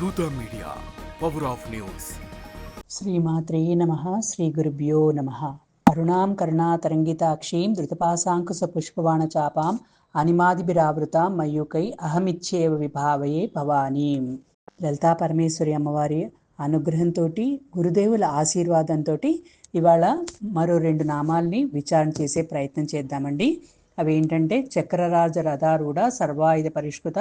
దూత media power of news శ్రీమాత్రే నమ శ్రీ గురుభ్యో నమ. అరుణాం కరుణాతరంగితాక్షీం ధృతపాశాంకుశ పుష్పవాణ చాపాం అనిమాదిభిరావృతాం మయూకై అహమిచ్చేవ విభావయే భవానీ. లలితా పరమేశ్వరి అమ్మవారి అనుగ్రహంతో గురుదేవుల ఆశీర్వాదంతో ఇవాళ మరో రెండు నామాల్ని విచారణ చేసే ప్రయత్నం చేద్దామండి. అవి ఏంటంటే చక్రరాజ రథారూఢ సర్వాయుధ పరిష్కృత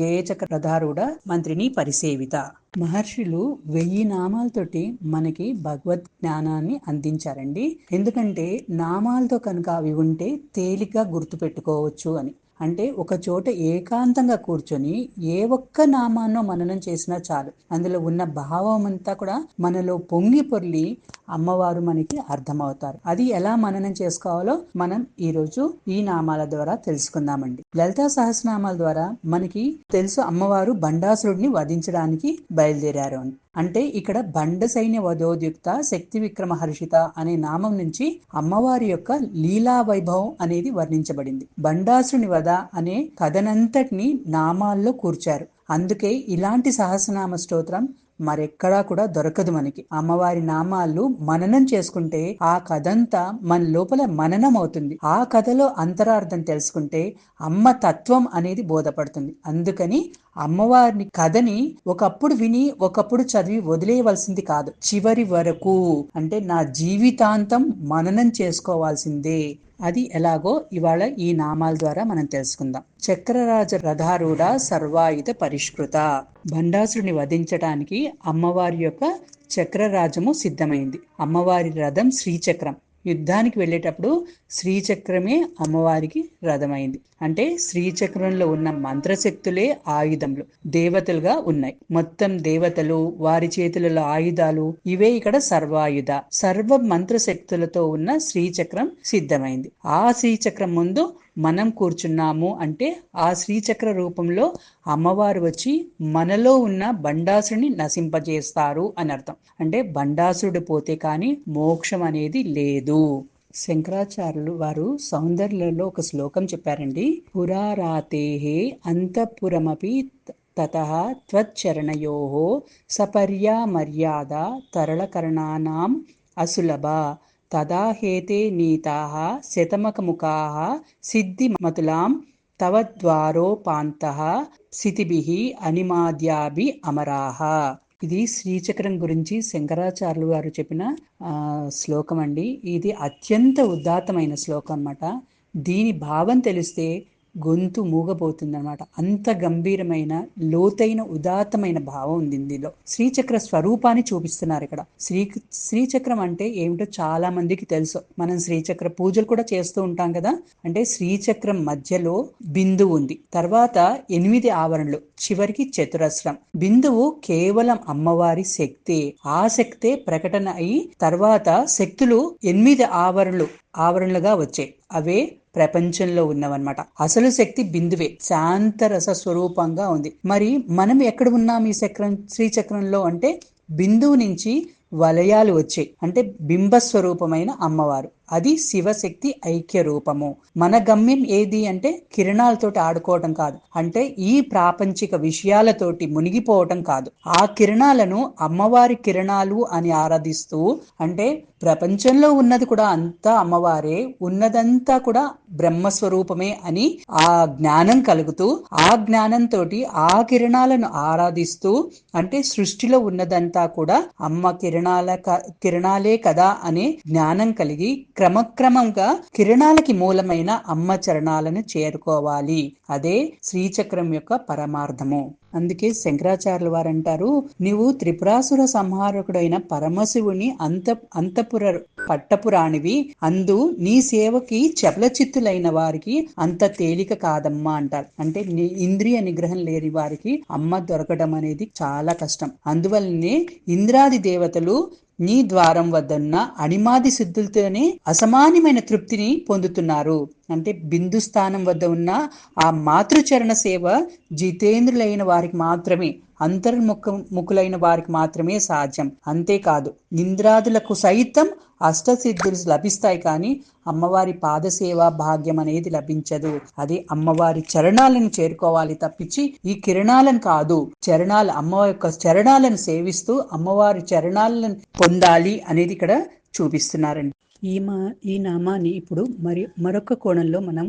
గేయచక్ర రథారూఢ మంత్రిని పరిసేవిత. మహర్షులు వెయ్యి నామాలతోటి మనకి భగవద్ జ్ఞానాన్ని అందించారండి. ఎందుకంటే నామాలతో కనుక అవి ఉంటే తేలిగ్గా గుర్తుపెట్టుకోవచ్చు అని. అంటే ఒక చోట ఏకాంతంగా కూర్చొని ఏ ఒక్క నామాన్నో మననం చేసినా చాలు. అందులో ఉన్న భావం అంతా కూడా మనలో పొంగి పొర్లి అమ్మవారు మనకి అర్థమవుతారు. అది ఎలా మననం చేసుకోవాలో మనం ఈరోజు ఈ నామాల ద్వారా తెలుసుకుందామండి. లలితా సహస్రనామాల ద్వారా మనకి తెలుసు అమ్మవారు బండాసురుడిని వధించడానికి బయలుదేరారు అని. అంటే ఇక్కడ బండ సైన్య వధోద్యుక్త శక్తి విక్రమ హర్షిత అనే నామం నుంచి అమ్మవారి యొక్క లీలా వైభవం అనేది వర్ణించబడింది. బండాసురుని వధ అనే కథనంతటిని నామాల్లో కూర్చారు. అందుకే ఇలాంటి సహస్రనామ స్తోత్రం మరెక్కడా కూడా దొరకదు మనకి. అమ్మవారి నామాలు మననం చేసుకుంటే ఆ కథంతా మన లోపల మననం అవుతుంది ఆ కథలో అంతరార్థం తెలుసుకుంటే అమ్మ తత్వం అనేది బోధపడుతుంది. అందుకని అమ్మవారిని కథని ఒకప్పుడు విని ఒకప్పుడు చదివి వదిలేయవలసింది కాదు. చివరి వరకు అంటే నా జీవితాంతం మననం చేసుకోవాల్సిందే. అది ఎలాగో ఇవాళ ఈ నామాల ద్వారా మనం తెలుసుకుందాం. చక్రరాజ రథారూఢ సర్వాయుధ పరిష్కృత. భండాసురుని వధించటానికి అమ్మవారి యొక్క చక్రరాజము సిద్ధమైంది. అమ్మవారి రథం శ్రీచక్రం. యుద్ధానికి వెళ్ళేటప్పుడు శ్రీచక్రమే అమ్మవారికి రథమైంది. అంటే శ్రీచక్రంలో ఉన్న మంత్రశక్తులే ఆయుధములు దేవతలుగా ఉన్నాయి. మొత్తం దేవతలు వారి చేతులలో ఆయుధాలు ఇవే ఇక్కడ సర్వాయుధ. సర్వ మంత్రశక్తులతో ఉన్న శ్రీచక్రం సిద్ధమైంది. ఆ శ్రీచక్రం ముందు మనం కూర్చున్నాము అంటే ఆ శ్రీచక్ర రూపంలో అమ్మవారు వచ్చి మనలో ఉన్న బండాసుడిని నశింపజేస్తారు అని అర్థం. అంటే బండాసుడు పోతే కానీ మోక్షం అనేది లేదు. శంకరాచార్యులు వారు సౌందర్యంలో ఒక శ్లోకం చెప్పారండి. పురారాతేహే అంతఃపురమపి తత త్వచ్చరణయో సపర్యా మర్యాద తరళకరణానాం అసులభ. తదా హేతే నీతాః శతమకముఖాః సిద్ధిమతులాం తవ ద్వారోపాంతః సితిభిః అనిమాద్యాభి అమరాః. ఇది శ్రీచక్రం గురించి శంకరాచార్యులు గారు చెప్పిన శ్లోకం అండి ఇది అత్యంత ఉదాత్తమైన శ్లోకం అన్నమాట. దీని భావం తెలిస్తే గొంతు మూగబోతుంది అనమాట అంత గంభీరమైన లోతైన ఉదాత్తమైన భావం ఉంది ఇందులో. శ్రీచక్ర స్వరూపాన్ని చూపిస్తున్నారు ఇక్కడ. శ్రీ శ్రీచక్రం అంటే ఏమిటో చాలా మందికి తెలుసు. మనం శ్రీచక్ర పూజలు కూడా చేస్తూ ఉంటాం కదా. అంటే శ్రీచక్రం మధ్యలో బిందువు ఉంది. తర్వాత ఎనిమిది ఆవరణలు చివరికి చతురస్రం. బిందువు కేవలం అమ్మవారి శక్తే. ఆ శక్తే ప్రకటన అయి తర్వాత శక్తులు ఎనిమిది ఆవరణలు ఆవరణలుగా వచ్చాయి. అవే ప్రపంచంలో ఉన్నవన్నమాట. అసలు శక్తి బిందువే. శాంతరస స్వరూపంగా ఉంది. మరి మనం ఎక్కడ ఉన్నాం ఈ చక్రం శ్రీచక్రంలో అంటే బిందువు నుంచి వలయాలు వచ్చాయి. అంటే బింబస్వరూపమైన అమ్మవారు. అది శివశక్తి ఐక్య రూపము. మన గమ్యం ఏది అంటే కిరణాలతోటి ఆడుకోవటం కాదు. అంటే ఈ ప్రాపంచిక విషయాలతోటి మునిగిపోవటం కాదు. ఆ కిరణాలను అమ్మవారి కిరణాలు అని ఆరాధిస్తూ అంటే ప్రపంచంలో ఉన్నది కూడా అంతా అమ్మవారే ఉన్నదంతా కూడా బ్రహ్మస్వరూపమే అని ఆ జ్ఞానం కలుగుతూ ఆ జ్ఞానంతో ఆ కిరణాలను ఆరాధిస్తూ అంటే సృష్టిలో ఉన్నదంతా కూడా అమ్మ కిరణాల కిరణాలే కదా అనే జ్ఞానం కలిగి క్రమక్రమంగా కిరణాలకి మూలమైన అమ్మ చరణాలను చేరుకోవాలి. అదే శ్రీచక్రం యొక్క పరమార్థము. అందుకే శంకరాచార్యుల వారు అంటారు నీవు త్రిపురాసుర సంహారకుడైన పరమశివుని అంత అంతపుర పట్టపురాణివి అందు నీ సేవకి చపలచిత్తులైన వారికి అంత తేలిక కాదమ్మా అంటారు. అంటే నీ ఇంద్రియ నిగ్రహం లేని వారికి అమ్మ దొరకడం అనేది చాలా కష్టం. అందువల్లనే ఇంద్రాది దేవతలు నీ ద్వారం వద్దన్న అణిమాది సిద్ధులతోనే అసమానమైన తృప్తిని పొందుతున్నారు. అంటే బిందు స్థానం వద్ద ఉన్న ఆ మాతృచరణ సేవ జితేంద్రులైన వారికి మాత్రమే అంతర్ముఖ ముఖులైన వారికి మాత్రమే సాధ్యం. అంతేకాదు ఇంద్రాదులకు సైతం అష్టసిద్ధులు లభిస్తాయి కానీ అమ్మవారి పాదసేవ భాగ్యం అనేది లభించదు. అది అమ్మవారి చరణాలను చేరుకోవాలి తప్పించి ఈ కిరణాలను కాదు చరణాలు అమ్మ యొక్క చరణాలను సేవిస్తూ అమ్మవారి చరణాలను పొందాలి అనేది ఇక్కడ చూపిస్తున్నారండి. ఈ మా ఈ నామాన్ని ఇప్పుడు మరి మరొక కోణంలో మనం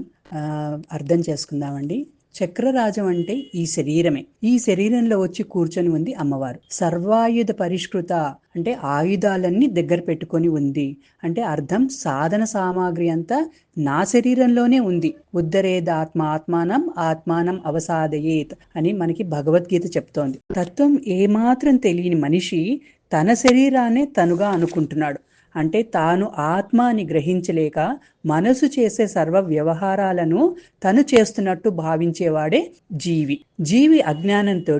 అర్థం చేసుకుందామండి. చక్రరాజం అంటే ఈ శరీరమే. ఈ శరీరంలో వచ్చి కూర్చొని ఉంది అమ్మవారు. సర్వాయుధ పరిష్కృత అంటే ఆయుధాలన్నీ దగ్గర పెట్టుకొని ఉంది. అంటే అర్థం సాధన సామాగ్రి అంతా నా శరీరంలోనే ఉంది. ఉద్దరేద ఆత్మ ఆత్మానం ఆత్మానం అవసాదయేత్ అని మనకి భగవద్గీత చెప్తోంది. తత్వం ఏమాత్రం తెలియని మనిషి తన శరీరాన్నే తనుగా అనుకుంటున్నాడు. అంటే తాను ఆత్మ అని గ్రహించలేక మనసు చేసే సర్వ వ్యవహారాలను తను చేస్తున్నట్టు భావించేవాడే జీవి. జీవి అజ్ఞానంతో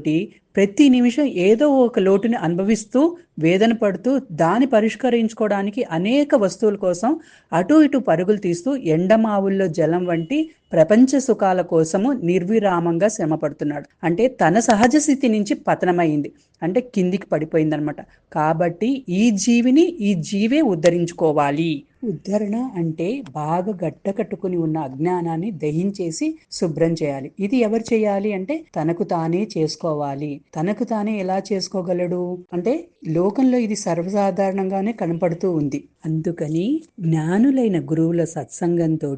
ప్రతి నిమిషం ఏదో ఒక లోటుని అనుభవిస్తూ వేదన పడుతూ దాన్ని పరిష్కరించుకోవడానికి అనేక వస్తువుల కోసం అటు ఇటు పరుగులు తీస్తూ ఎండమావుల్లో జలం వంటి ప్రపంచ సుఖాల కోసము నిర్విరామంగా శ్రమ పడుతున్నాడు అంటే తన సహజ స్థితి నుంచి పతనమైంది. అంటే కిందికి పడిపోయిందనమాట. కాబట్టి ఈ జీవిని ఈ జీవే ఉద్ధరించుకోవాలి. ఉద్ధరణ అంటే బాగా గట్టకట్టుకుని ఉన్న అజ్ఞానాన్ని దహించేసి శుభ్రం చేయాలి. ఇది ఎవరు చేయాలి అంటే తనకు తానే చేసుకోవాలి. తనకు తానే ఎలా చేసుకోగలడు? అంటే లోకంలో ఇది సర్వసాధారణంగానే కనపడుతూ ఉంది. అందుకని జ్ఞానులైన గురువుల సత్సంగంతో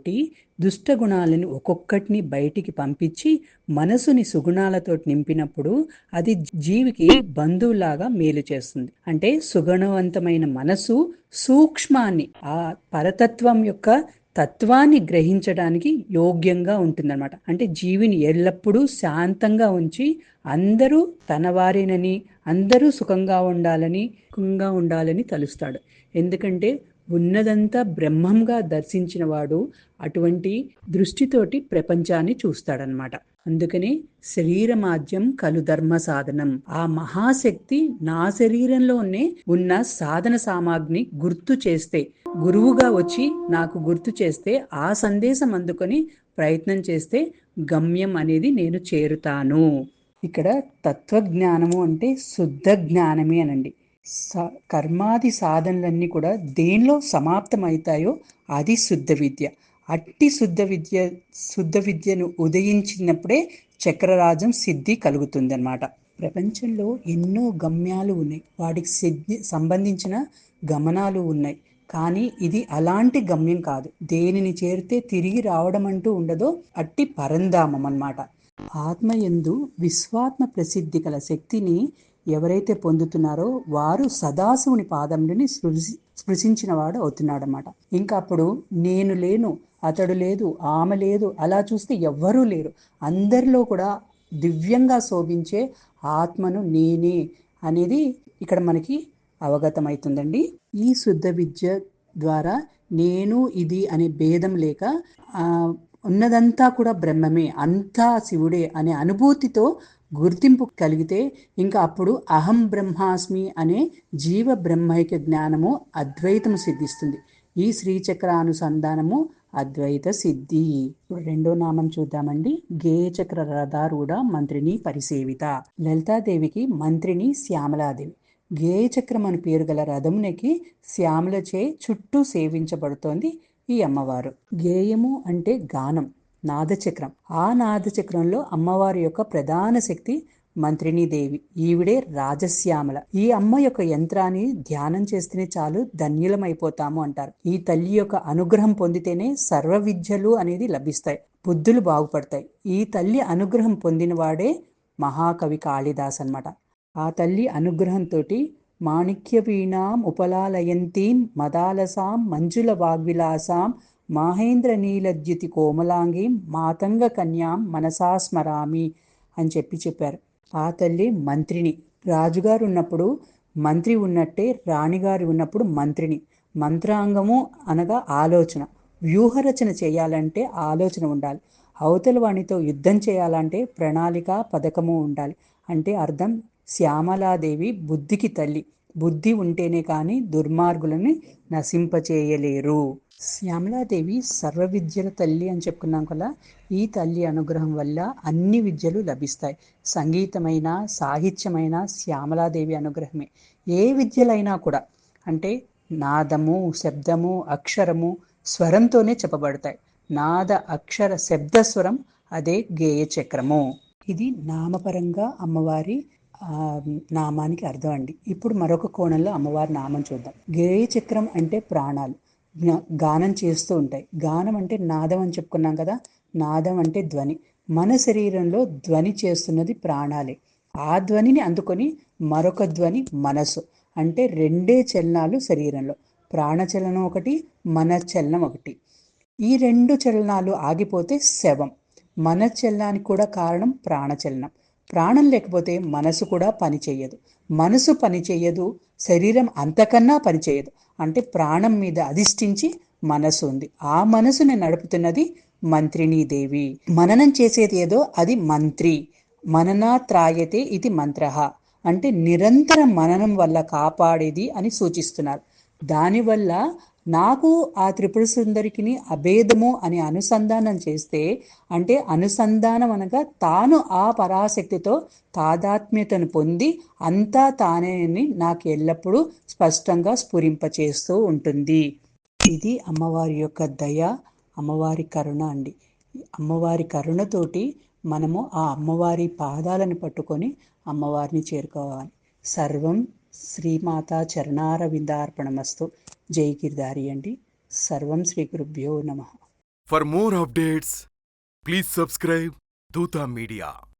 దుష్టగుణాలని ఒక్కొక్కటిని బయటికి పంపించి మనసుని సుగుణాలతో నింపినప్పుడు అది జీవికి బంధువులాగా మేలు చేస్తుంది. అంటే సుగుణవంతమైన మనసు సూక్ష్మాన్ని ఆ పరతత్వం యొక్క తత్వాన్ని గ్రహించడానికి యోగ్యంగా ఉంటుందన్నమాట. అంటే జీవిని ఎల్లప్పుడూ శాంతంగా ఉంచి అందరూ తన వారేనని అందరూ సుఖంగా ఉండాలని సుఖంగా ఉండాలని తలుస్తాడు. ఎందుకంటే ఉన్నదంతా బ్రహ్మంగా దర్శించిన వాడు అటువంటి దృష్టితోటి ప్రపంచాన్ని చూస్తాడనమాట అందుకనే శరీరమాద్యం కలు ధర్మ సాధనం. ఆ మహాశక్తి నా శరీరంలోనే ఉన్న సాధన సామాగ్రిని గుర్తు చేస్తే గురువుగా వచ్చి నాకు గుర్తు చేస్తే ఆ సందేశం అందుకొని ప్రయత్నం చేస్తే గమ్యం అనేది నేను చేరుతాను. ఇక్కడ తత్వజ్ఞానము అంటే శుద్ధ జ్ఞానమే అనండి. స కర్మాది సాధనలన్నీ కూడా దేనిలో సమాప్తమవుతాయో అది శుద్ధ విద్య. అట్టి శుద్ధ విద్య శుద్ధ విద్యను ఉదయించినప్పుడే చక్రరాజం సిద్ధి కలుగుతుందన్నమాట. ప్రపంచంలో ఎన్నో గమ్యాలు ఉన్నాయి. వాటికి సిద్ధి సంబంధించిన గమనాలు ఉన్నాయి. కానీ ఇది అలాంటి గమ్యం కాదు. దేనిని చేరితే తిరిగి రావడం అంటూ ఉండదో అట్టి పరంధామం అన్నమాట. ఆత్మయందు విశ్వాత్మ ప్రసిద్ధి గల శక్తిని ఎవరైతే పొందుతున్నారో వారు సదాశివుని పాదములని స్పృశి స్పృశించిన వాడు అవుతున్నాడనమాట ఇంకా అప్పుడు నేను లేను అతడు లేదు ఆమె లేదు అలా చూస్తే ఎవ్వరూ లేరు. అందరిలో కూడా దివ్యంగా శోభించే ఆత్మను నేనే అనేది ఇక్కడ మనకి అవగతమవుతుందండి. ఈ శుద్ధ విద్య ద్వారా నేను ఇది అనే భేదం లేక ఉన్నదంతా కూడా బ్రహ్మమే అంతా శివుడే అనే అనుభూతితో గుర్తింపు కలిగితే ఇంకా అప్పుడు అహం బ్రహ్మాస్మి అనే జీవ బ్రహ్మైక జ్ఞానము అద్వైతము సిద్ధిస్తుంది. ఈ శ్రీచక్ర అనుసంధానము అద్వైత సిద్ధి. ఇప్పుడు రెండో నామం చూద్దామండి. గేయచక్ర రథారూఢ మంత్రిని పరిసేవిత. లలితాదేవికి మంత్రిని శ్యామలాదేవి. గేయచక్రం అని పేరు గల రథమునికి శ్యామలచే చుట్టూ సేవించబడుతోంది ఈ అమ్మవారు. గేయము అంటే గానం. నాదచక్రం. ఆ నాదచక్రంలో అమ్మవారి యొక్క ప్రధాన శక్తి మంత్రిణీదేవి. ఈవిడే రాజశ్యామల. ఈ అమ్మ యొక్క యంత్రాన్ని ధ్యానం చేస్తేనే చాలు ధన్యులమైపోతాము అంటారు. ఈ తల్లి యొక్క అనుగ్రహం పొందితేనే సర్వ విద్యలు అనేది లభిస్తాయి. బుద్ధులు బాగుపడతాయి. ఈ తల్లి అనుగ్రహం పొందినవాడే మహాకవి కాళిదాస్ అన్నమాట. ఆ తల్లి అనుగ్రహంతో మాణిక్య వీణాం ఉపలాలయంతీం మదాలసాం మంజుల వాగ్విలాసాం మాహేంద్రనీలద్యుతి నీలద్యుతి మాతంగ కన్యాం మనసా స్మరామి అని చెప్పి చెప్పారు. ఆ తల్లి మంత్రిని. రాజుగారు ఉన్నప్పుడు మంత్రి ఉన్నట్టే రాణిగారు ఉన్నప్పుడు మంత్రిని. మంత్రాంగము అనగా ఆలోచన. వ్యూహరచన చేయాలంటే ఆలోచన ఉండాలి. అవతల వాణితో యుద్ధం చేయాలంటే ప్రణాళిక పథకము ఉండాలి. అంటే అర్థం శ్యామలాదేవి బుద్ధికి తల్లి. బుద్ధి ఉంటేనే కానీ దుర్మార్గులని నశింపచేయలేరు. శ్యామలాదేవి సర్వ విద్యల తల్లి అని చెప్పుకున్నాం కదా ఈ తల్లి అనుగ్రహం వల్ల అన్ని విద్యలు లభిస్తాయి. సంగీతమైన సాహిత్యమైన శ్యామలాదేవి అనుగ్రహమే. ఏ విద్యలైనా కూడా అంటే నాదము శబ్దము అక్షరము స్వరంతోనే చెప్పబడతాయి. నాద అక్షర శబ్ద స్వరం అదే గేయ చక్రము. ఇది నామపరంగా అమ్మవారి నామానికి అర్థం అండి. ఇప్పుడు మరొక కోణంలో అమ్మవారి నామం చూద్దాం. గేయ చక్రం అంటే ప్రాణాలు. గానం చేస్తూ ఉంటాయి. గానం అంటే నాదం అని చెప్పుకున్నాం కదా? నాదం అంటే ధ్వని. మన శరీరంలో ధ్వని చేస్తున్నది ప్రాణాలే. ఆ ధ్వనిని అందుకొని మరొక ధ్వని మనసు అంటే రెండే చలనాలు శరీరంలో. ప్రాణచలనం ఒకటి మన చలనం ఒకటి. ఈ రెండు చలనాలు ఆగిపోతే శవం. మన చలనానికి కూడా కారణం ప్రాణచలనం ప్రాణం లేకపోతే మనసు కూడా పని చేయదు. మనసు పని చేయదు శరీరం అంతకన్నా పని చేయదు. అంటే ప్రాణం మీద అధిష్ఠించి మనసు ఉంది. ఆ మనసుని నడుపుతున్నది మంత్రినీ దేవి. మననం చేసేది ఏదో అది మంత్రి. మననా త్రాయతే ఇది మంత్ర. అంటే నిరంతర మననం వల్ల కాపాడేది అని సూచిస్తున్నారు. దానివల్ల నాకు ఆ త్రిపుర సుందరికిని అభేదము అని అనుసంధానం చేస్తే అంటే అనుసంధానం అనగా తాను ఆ పరాశక్తితో తాదాత్మ్యతను పొంది అంతా తానే అని నాకు ఎల్లప్పుడూ స్పష్టంగా స్ఫురింపచేస్తూ ఉంటుంది. ఇది అమ్మవారి యొక్క దయ అమ్మవారి కరుణ అండి. అమ్మవారి కరుణతోటి మనము ఆ అమ్మవారి పాదాలను పట్టుకొని అమ్మవారిని చేరుకోవాలి. సర్వం శ్రీమాతా చరణారవిందార్పణమస్తు జై గిరిధారి అండి సర్వం శ్రీ గురుభ్యో నమ for more updates please subscribe Dootha media